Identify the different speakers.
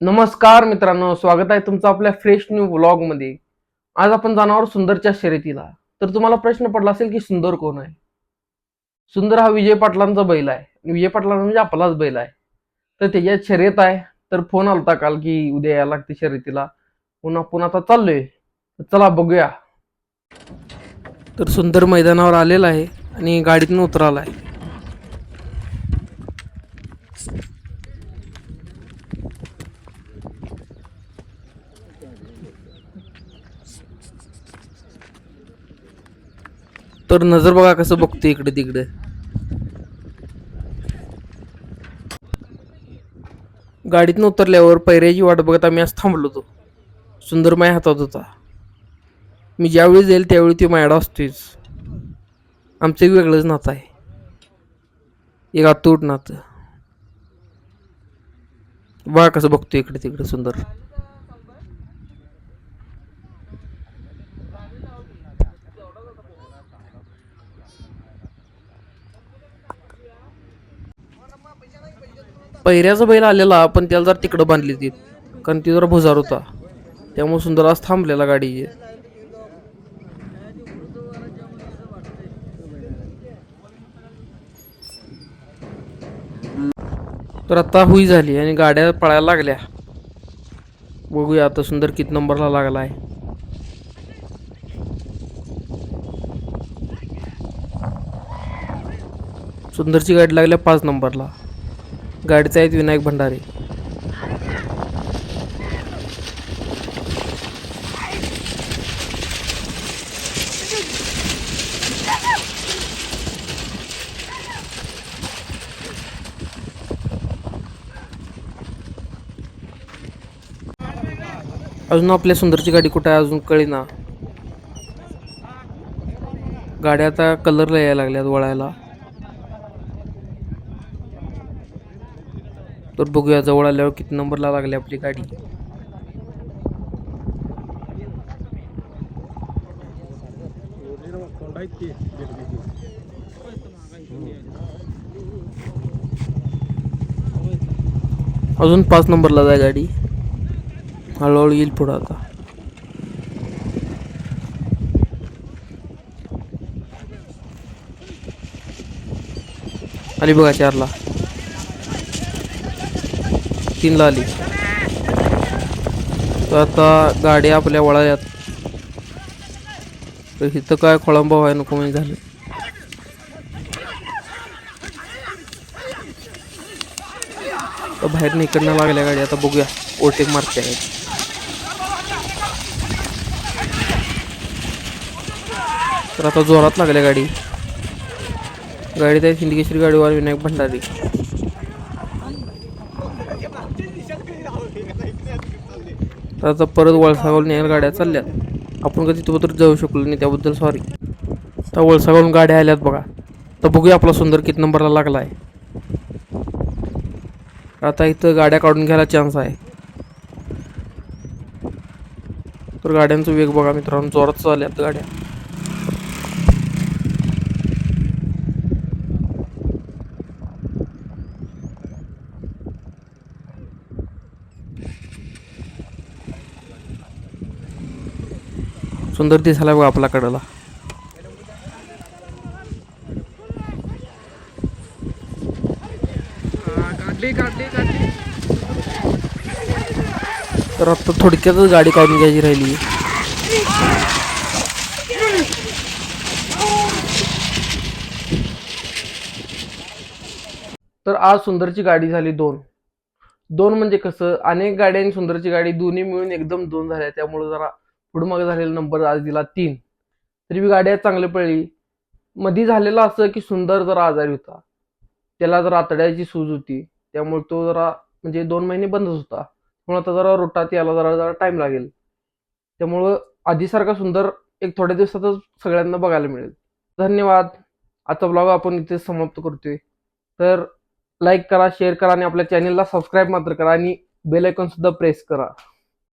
Speaker 1: नमस्कार मित्रांनो स्वागत आहे तुमचं आपल्या फ्रेश न्यू ब्लॉगमध्ये आज आपण जाणार सुंदरच्या शर्यतीला. तर तुम्हाला प्रश्न पडला असेल की सुंदर कोण आहे? सुंदर हा विजय पाटलांचा बैल आहे. विजय पाटलांचा म्हणजे आपलाच बैल आहे. तर त्याच्यात शर्यत आहे. तर फोन आलता काल की उद्या यायला लागते शर्यतीला. पुन्हा पुन्हा आता चाललोय. तर चला बघूया. तर सुंदर मैदानावर आलेला आहे आणि गाडीतून उतराला आहे. तर नजर बघा कसं बघतो इकडे तिकडे. गाडीतनं उतरल्यावर पैऱ्याची वाट बघत आम्ही आज थांबलो होतो. सुंदर माया हातात होता. मी ज्यावेळी जाईल त्यावेळी ती मायडा असतोच आमचं एक वेगळंच नातं आहे. एक आतूट नातं. बघा कसं बघतो इकडे तिकडे सुंदर. पहिऱ्याचा बैल आलेला पण त्याला जर तिकडं बांधली ती. कारण ती जरा भुजार होता. त्यामुळे सुंदर आज थांबलेला गाडी. तर आता हुई झाली आणि गाड्या पळायला लागल्या. बघूया आता सुंदर किती नंबरला लागला आहे सुंदरची गाडी लागल्या पाच नंबरला गाडीचा आहेत विनायक भंडारे. अजून आपल्या सुंदरची गाडी कुठे आहे अजून कळेना. गाड्या आता कलरला यायला लागल्यात वळायला. तर बघूया जवळ आल्यावर किती नंबरला लागली आपली गाडी. अजून पाच नंबरला जाय गाडी. हळूहळू येईल पुढं आता. आली बघा चारला. तीनला आली. तर आता गाडी आपल्या वळायात. तर इथं काय खोळंबा व्हाय नको म्हणजे झालं. तर बाहेर इकडनं लागल्या गाडी. आता बघूया. ओटेक मारते आहे तर आता जोरात लागल्या गाडी. गाडीत आहे सिंदकेश्वरी गाडीवर विनायक भंडारी. तर आता परत वळसागावून यायला गाड्या चालल्यात. आपण कधी तिथं जाऊ शकलो नाही त्याबद्दल सॉरी तर वळसागावून गाड्या आल्यात बघा. तर बघूया आपला सुंदर किती नंबरला लागला आहे आता इथं गाड्या काढून घ्यायला चान्स आहे. तर गाड्यांचा वेग बघा मित्रांनो जोरात चालल्यात गाड्या. सुंदर दिसायला बघा आपला कडेला. तर आता थोडक्यातच गाडी काढून घ्यायची राहिली. तर आज सुंदरची गाडी झाली दोन. दोन म्हणजे कसं अनेक गाड्या आणि सुंदरची गाडी दोन्ही मिळून एकदम दोन झाल्या. त्यामुळे जरा पुढं मागे झालेला नंबर आज दिला तीन. तरी बी गाड्या चांगली पडली मधी झालेलं असं की सुंदर जरा आजारी होता. त्याला जरा आतड्याची सूज होती. त्यामुळे तो जरा म्हणजे दोन महिने बंदच होता. म्हणून आता जरा रोटात यायला जरा जरा टाइम लागेल. त्यामुळं आधीसारखा सुंदर एक थोड्या दिवसातच सगळ्यांना बघायला मिळेल. धन्यवाद. आजचा ब्लॉग आपण इथे समाप्त करतोय. तर लाईक करा शेअर करा आणि आपल्या चॅनेलला सबस्क्राईब मात्र करा आणि बेल आयकॉन सुद्धा प्रेस करा.